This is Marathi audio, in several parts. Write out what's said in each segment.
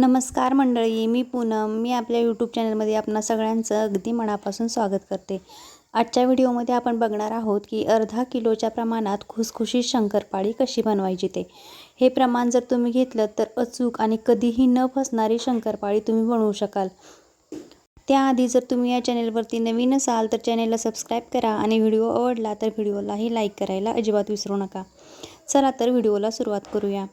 नमस्कार मंडळी मी पूनम. मी आपल्या यूट्यूब चॅनलमध्ये आपणा सगळ्यांचं अगदी मनापासून स्वागत करते. आजच्या व्हिडिओमध्ये आपण बघणार आहोत की अर्धा किलोच्या प्रमाणात खुसखुशीत शंकरपाळी कशी बनवायची ते. हे प्रमाण जर तुम्ही घेतलं तर अचूक आणि कधीही न फसणारी शंकरपाळी तुम्ही बनवू शकाल. त्याआधी जर तुम्ही या चॅनेलवरती नवीन असाल तर चॅनेलला सबस्क्राईब करा आणि व्हिडिओ आवडला तर व्हिडिओलाही लाईक करायला अजिबात विसरू नका. चला तर व्हिडिओला सुरुवात करूया.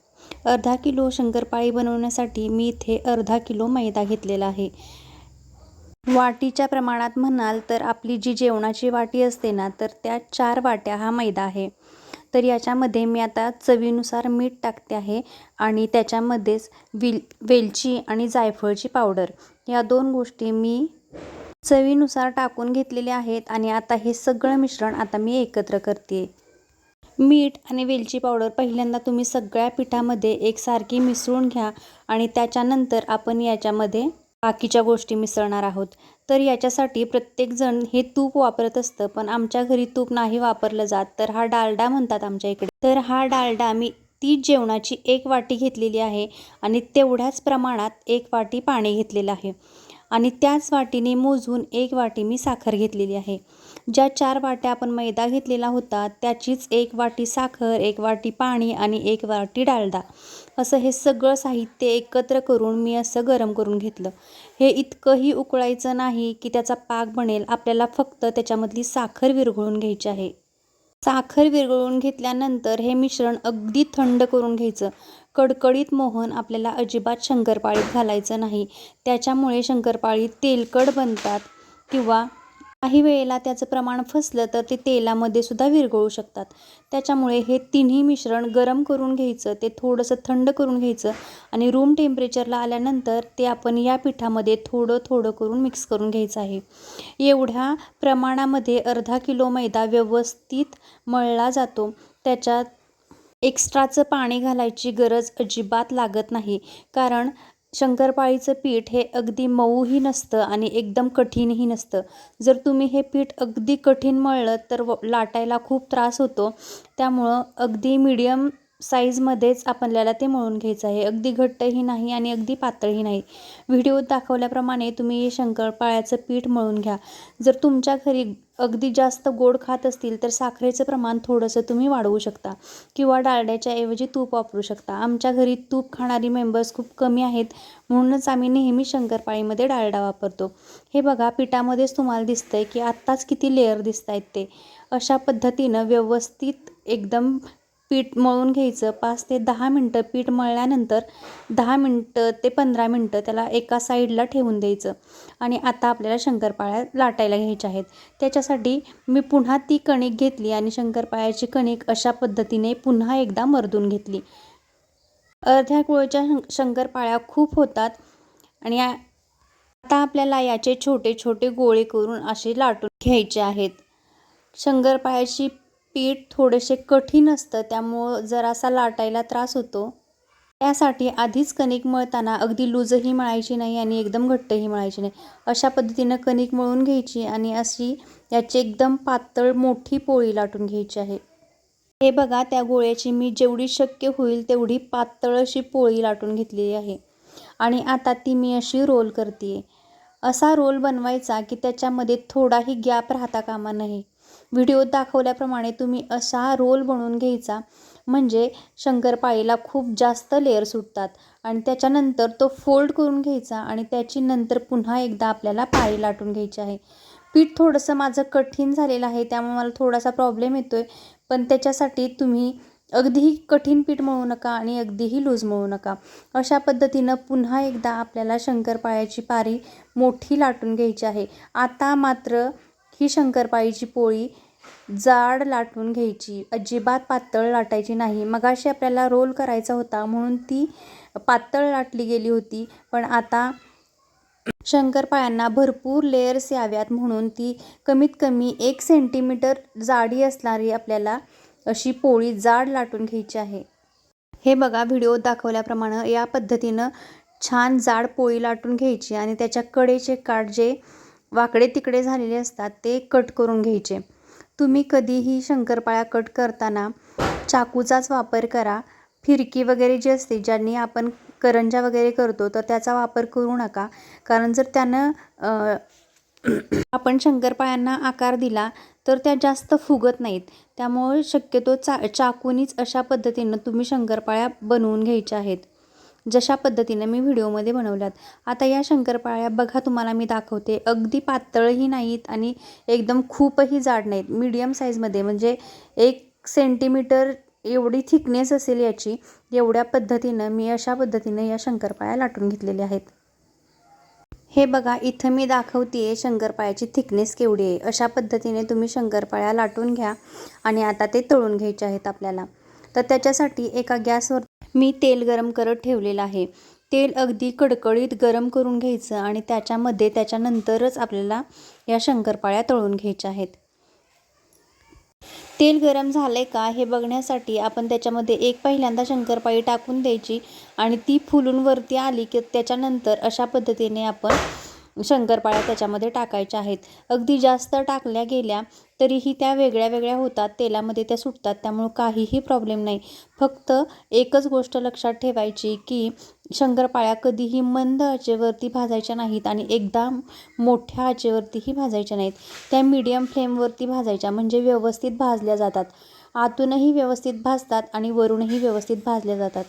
अर्धा किलो शंकरपाळी बनवण्यासाठी मी इथे अर्धा किलो मैदा घेतलेला आहे. वाटीच्या प्रमाणात म्हणाल तर आपली जी जेवणाची वाटी असते ना तर त्या चार वाट्या हा मैदा आहे. तर याच्यामध्ये मी आता चवीनुसार मीठ टाकते आहे आणि त्याच्यामध्येच विल वेलची आणि जायफळची पावडर. या दोन गोष्टी मी चवीनुसार टाकून घेतलेल्या आहेत आणि आता हे सगळं मिश्रण आता मी एकत्र करते मीठ आणि वेलची पावडर पहिल्यांदा तुम्ही सगळ्या पिठामध्ये एकसारखी मिसळून घ्या आणि त्याच्यानंतर आपण याच्यामध्ये बाकीच्या गोष्टी मिसळणार आहोत. तर याच्यासाठी प्रत्येकजण हे तूप वापरत असतं पण आमच्या घरी तूप नाही वापरलं जात. तर हा डालडा म्हणतात आमच्या इकडे. तर हा डालडा मी ती जेवणाची एक वाटी घेतलेली आहे आणि तेवढ्याच प्रमाणात एक वाटी पाणी घेतलेलं आहे. आणि त्याच वाटीने मोजून एक वाटी मी साखर घेतलेली आहे. ज्या चार वाट्या आपण मैदा घेतलेला होता त्याचीच एक वाटी साखर एक वाटी पाणी आणि एक वाटी डालडा. असं हे सगळं साहित्य एकत्र करून मी असं गरम करून घेतलं. हे इतकंही उकळायचं नाही की त्याचा पाक बनेल. आपल्याला फक्त त्याच्यामधली साखर विरघळून घ्यायची आहे. साखर विरघळून घेतल्यानंतर हे मिश्रण अगदी थंड करून घ्यायचं. कडकडीत मोहन आपल्याला अजिबात शंकरपाळीत घालायचं नाही. त्याच्यामुळे शंकरपाळी तेलकड बनतात किंवा काही वेळेला त्याचं प्रमाण फसलं तर ते तेलामध्ये सुद्धा विरघळू शकतात. त्याच्यामुळे हे तिन्ही मिश्रण गरम करून घ्यायचं ते थोडंसं थंड करून घ्यायचं आणि रूम टेम्परेचरला आल्यानंतर ते आपण या पिठामध्ये थोडं थोडं करून मिक्स करून घ्यायचं आहे. एवढ्या प्रमाणामध्ये अर्धा किलो मैदा व्यवस्थित मळला जातो. त्याच्यात एक्स्ट्राचं पाणी घालायची गरज अजिबात लागत नाही. कारण शंकरपाळीचं पीठ हे अगदी मऊही नसतं आणि एकदम कठीणही नसतं. जर तुम्ही हे पीठ अगदी कठीण मळलं तर लाटायला खूप त्रास होतो. त्यामुळं अगदी मीडियम साईजमध्येच आपल्याला ते मळून घ्यायचं आहे. अगदी घट्टही नाही आणि अगदी पातळही नाही. व्हिडिओत दाखवल्याप्रमाणे तुम्ही हे शंकरपाळ्याचं पीठ मळून घ्या. जर तुमच्या घरी अगदी जास्त गोड खात असतील तर साखरेचं प्रमाण थोडंसं तुम्ही वाढवू शकता किंवा डाळड्याच्या ऐवजी तूप वापरू शकता. आमच्या घरी तूप खाणारी मेंबर्स खूप कमी आहेत म्हणूनच आम्ही नेहमी शंकरपाळीमध्ये डाळडा वापरतो. हे बघा पिठामध्येच तुम्हाला दिसतंय की आत्ताच किती लेअर दिसत आहेत ते. अशा पद्धतीनं व्यवस्थित एकदम पीठ मळून घ्यायचं. पाच ते दहा मिनटं पीठ मळल्यानंतर दहा मिनटं ते पंधरा मिनटं त्याला एका साईडला ठेवून द्यायचं. आणि आता आपल्याला शंकरपाळ्या लाटायला घ्यायच्या आहेत. त्याच्यासाठी मी पुन्हा ती कणिक घेतली आणि शंकरपाळ्याची कणिक अशा पद्धतीने पुन्हा एकदा मर्दून घेतली. अर्ध्या कुळच्या शंकरपाळ्या खूप होतात आणि आता आपल्याला याचे छोटे छोटे गोळे करून असे लाटून घ्यायचे आहेत. शंकरपाळ्याची पीठ थोडेसे कठीण असतं त्यामुळं जरासा लाटायला त्रास होतो. त्यासाठी आधीच कणिक मळताना अगदी लूजही मळायची नाही आणि एकदम घट्टही मळायची नाही. अशा पद्धतीनं कणिक मळून घ्यायची आणि अशी याची एकदम पातळ मोठी पोळी लाटून घ्यायची आहे. हे बघा त्या गोळ्याची मी जेवढी शक्य होईल तेवढी पातळ अशी पोळी लाटून घेतलेली आहे. आणि आता ती मी अशी रोल करते असा रोल बनवायचा की त्याच्यामध्ये थोडाही गॅप राहता कामा नाही व्हिडिओत दाखवल्याप्रमाणे तुम्ही असा रोल बनवून घ्यायचा. म्हणजे शंकरपाळीला खूप जास्त लेअर सुटतात. आणि त्याच्यानंतर तो फोल्ड करून घ्यायचा आणि त्याची नंतर पुन्हा एकदा आपल्याला पाळी लाटून घ्यायची आहे. पीठ थोडंसं माझं कठीण झालेलं आहे त्यामुळे मला थोडासा प्रॉब्लेम येतो आहे पण त्याच्यासाठी तुम्ही अगदीही कठीण पीठ मळू नका आणि अगदीही लूज मळू नका. अशा पद्धतीनं पुन्हा एकदा आपल्याला शंकरपाळ्याची पारी मोठी लाटून घ्यायची आहे. आता मात्र ही शंकरपाळीची पोळी जाड लाटून घ्यायची. अजिबात पातळ लाटायची नाही. मगाशी आपल्याला रोल करायचा होता म्हणून ती पातळ लाटली गेली होती. पण आता शंकरपाळ्यांना भरपूर लेयर्स याव्यात म्हणून ती कमीत कमी एक सेंटीमीटर जाडी असणारी आपल्याला अशी पोळी जाड लाटून घ्यायची आहे. हे बघा व्हिडिओ दाखवल्याप्रमाणे या पद्धतीनं छान जाड पोळी लाटून घ्यायची आणि त्याच्या कडेचे काठ जे वाकडे तिकडे झालेले असतात ते कट करून घ्यायचे. तुम्ही कधीही शंकरपाळ्या कट करताना चाकूचाच वापर करा. फिरकी वगैरे जी असते ज्यांनी आपण करंजा वगैरे करतो तर त्याचा वापर करू नका. कारण जर त्यानं आपण शंकरपाळ्यांना आकार दिला तर त्या जास्त फुगत नाहीत. त्यामुळे शक्यतो चा चाकूनीच अशा पद्धतीनं तुम्ही शंकरपाळ्या बनवून घ्यायच्या आहेत. जशा पद्धतीनं मी व्हिडिओमध्ये बनवल्यात. आता या शंकरपाळ्या बघा तुम्हाला मी दाखवते. अगदी पातळही नाहीत आणि एकदम खूपही जाड नाहीत. मीडियम साईजमध्ये म्हणजे एक सेंटीमीटर एवढी थिकनेस असेल याची एवढ्या पद्धतीनं मी अशा पद्धतीनं या शंकरपाळ्या लाटून घेतलेल्या आहेत. हे बघा इथं मी दाखवते शंकरपाळ्याची थिकनेस केवढी आहे. अशा पद्धतीने तुम्ही शंकरपाळ्या लाटून घ्या आणि आता ते तळून घ्यायचे आहेत आपल्याला. तर त्याच्यासाठी एका गॅसवर मी तेल गरम करत ठेवलेलं आहे. तेल अगदी कडकडीत गरम करून घ्यायचं आणि त्याच्यामध्ये त्याच्यानंतरच आपल्याला या शंकरपाळ्या तळून घ्यायच्या आहेत. तेल गरम झालं आहे का हे बघण्यासाठी आपण त्याच्यामध्ये एक पहिल्यांदा शंकरपाळी टाकून द्यायची आणि ती फुलून वरती आली की त्याच्यानंतर अशा पद्धतीने आपण शंकरपाळ्या त्याच्यामध्ये टाकायच्या आहेत. अगदी जास्त टाकल्या गेल्या तरीही त्या वेगळ्या वेगळ्या होतात. तेलामध्ये त्या सुटतात. त्यामुळं काहीही प्रॉब्लेम नाही. फक्त एकच गोष्ट लक्षात ठेवायची की शंकरपाळ्या कधीही मंद आचेवरती भाजायच्या नाहीत आणि एकदा मोठ्या आचेवरतीही भाजायच्या नाहीत. त्या मीडियम फ्लेमवरती भाजायच्या. म्हणजे व्यवस्थित भाजल्या जातात. आतूनही व्यवस्थित भाजतात आणि वरूनही व्यवस्थित भाजल्या जातात.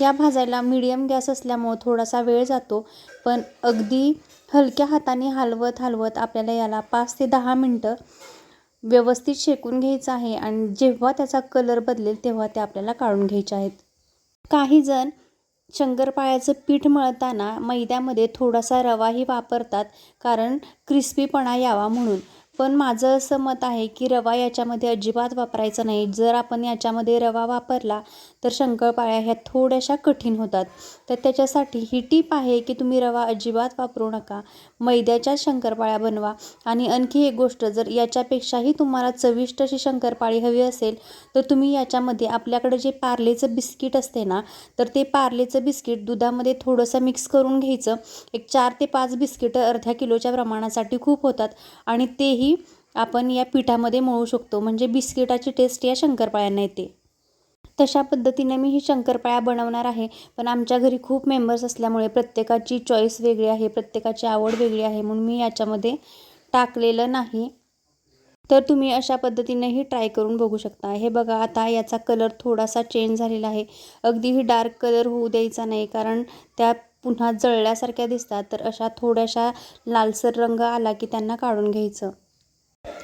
या भाजायला मिडियम गॅस असल्यामुळं थोडासा वेळ जातो पण अगदी हलक्या हाताने हलवत हलवत आपल्याला याला पाच ते दहा मिनटं व्यवस्थित शेकून घ्यायचं आहे आणि जेव्हा त्याचा कलर बदलेल तेव्हा ते आपल्याला काढून घ्यायचे आहेत. काही जण शंकरपाळ्याचं पीठ मळताना मैद्यामध्ये थोडासा रवाही वापरतात कारण क्रिस्पीपणा यावा म्हणून. पण माझं असं मत आहे की रवा याच्यामध्ये अजिबात वापरायचा नाही. जर आपण याच्यामध्ये रवा वापरला तर शंकरपाळ्या ह्या थोड्याशा कठीण होतात. तर त्याच्यासाठी ही टीप आहे की तुम्ही रवा अजिबात वापरू नका. मैद्याच्या शंकरपाळ्या बनवा. आणि आणखी एक गोष्ट जर याच्यापेक्षाही तुम्हाला चविष्ट अशी शंकरपाळी हवी असेल तर तुम्ही याच्यामध्ये आपल्याकडे जे पार्लेचं बिस्किट असते ना तर ते पार्लेचं बिस्किट दुधामध्ये थोडंसं मिक्स करून घ्यायचं. एक चार ते पाच बिस्किटं अर्ध्या किलोच्या प्रमाणासाठी खूप होतात. आणि तेही आपण या पिठामध्ये मळू शकतो. म्हणजे बिस्किटाची टेस्ट या शंकरपाळ्यांना येते. तशा पद्धतीने मी ही शंकरपाळ्या बनवणार आहे. पण आमच्या घरी खूप मेंबर्स असल्यामुळे प्रत्येकाची चॉईस वेगळी आहे प्रत्येकाची आवड वेगळी आहे म्हणून मी याच्यामध्ये टाकलेलं नाही. तर तुम्ही अशा पद्धतीनेही ट्राय करून बघू शकता. हे बघा आता याचा कलर थोडासा चेंज झालेला आहे. अगदीही डार्क कलर होऊ द्यायचा नाही कारण त्या पुन्हा जळल्यासारख्या दिसतात. तर अशा थोड्याशा लालसर रंग आला की त्यांना काढून घ्यायचं.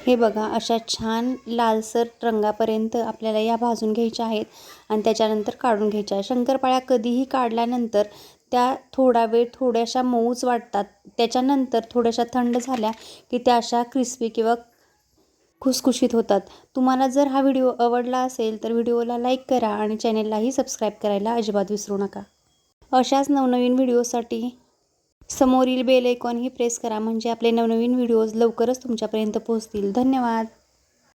हे बघा अशा छान लालसर रंगापर्यंत आपल्याला या भाजून घ्यायच्या आहेत आणि त्याच्यानंतर काढून घ्यायच्या शंकरपाळ्या कधीही काढल्यानंतर त्या थोडा वेळ थोड्याशा मऊच वाटतात. त्याच्यानंतर थोड्याशा थंड झाल्या की त्या अशा क्रिस्पी किंवा खुसखुशीत होतात. तुम्हाला जर हा व्हिडिओ आवडला असेल तर व्हिडिओला लाईक करा आणि चॅनेललाही सबस्क्राईब करायला अजिबात विसरू नका. अशाच नवनवीन व्हिडिओसाठी समोरील बेल आयकॉनही प्रेस करा म्हणजे आपले नवनवीन व्हिडिओज लवकरच तुमच्यापर्यंत पोहोचतील. धन्यवाद.